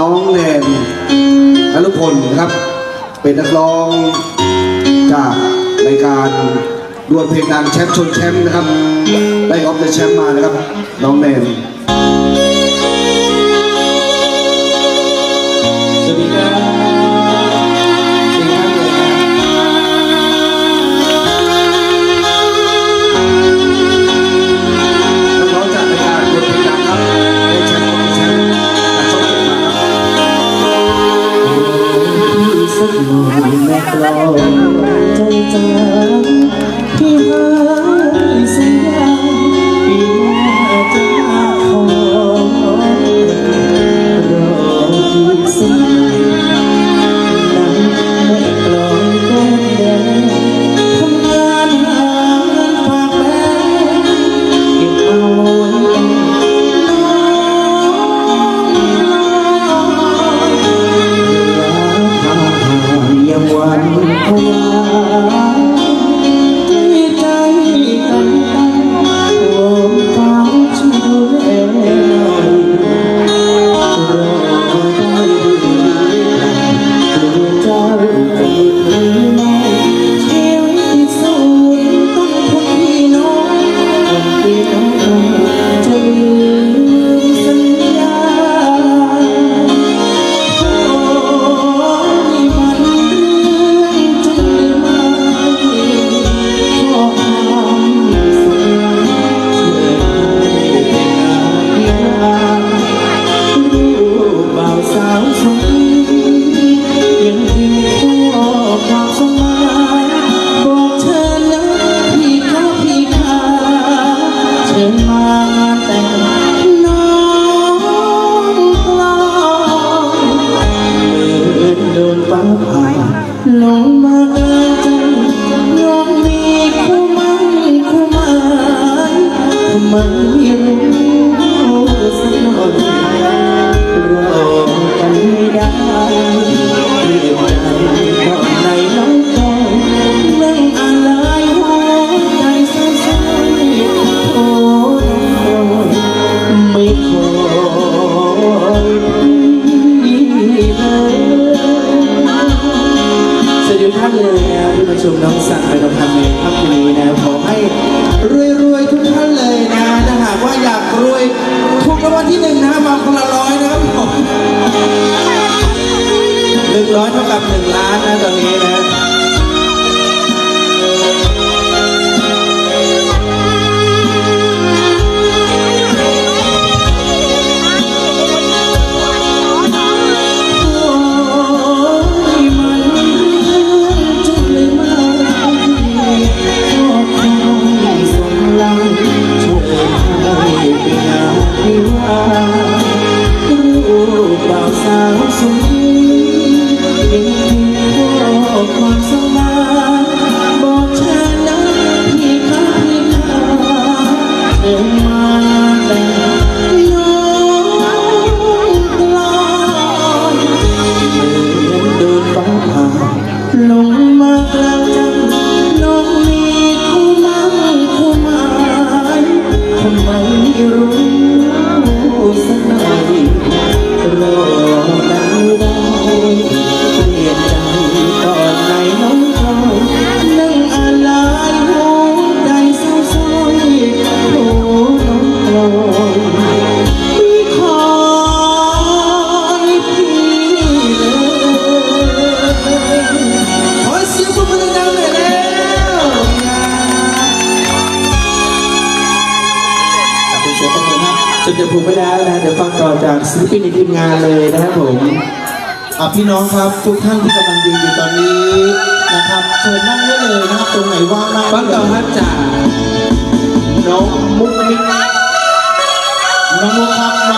น้องแนนนรุพลนะครับ เป็นนักร้องจากรายการดวลเพลงดังแชมป์ชนแชมป์นะครับ ได้ออฟเดอะแชมป์มานะครับ น้องแนนสวัสดีครับ แม่กลองใจจางที่หา พี่เลยสวัสดีท่านเลยนะที่ประชุมน้องสักไปทองคำในค่ำคืนนี้นะขอให้รวยๆทุกท่านเลยนะถ้าหากว่าอยากรวยถูกรางวัลที่หนึ่งนะมาคนละร้อยนะครับผมหนึ่งร้อยเท่ากับหนึ่งล้านนะตอนนี้นะา จนจะผูกไม่ได้นะเดี๋ยวฟังต่อจากศิลปินในทีมงานเลยนะครับผมอะพี่น้องครับทุกท่านที่กำลังยืนอยู่ตอนนี้นะครับเชิญนั่งได้เลยนะครับตรงไหนว่างนั่งฟังต่อครับจากน้องมุกมิกน้องมุกครับ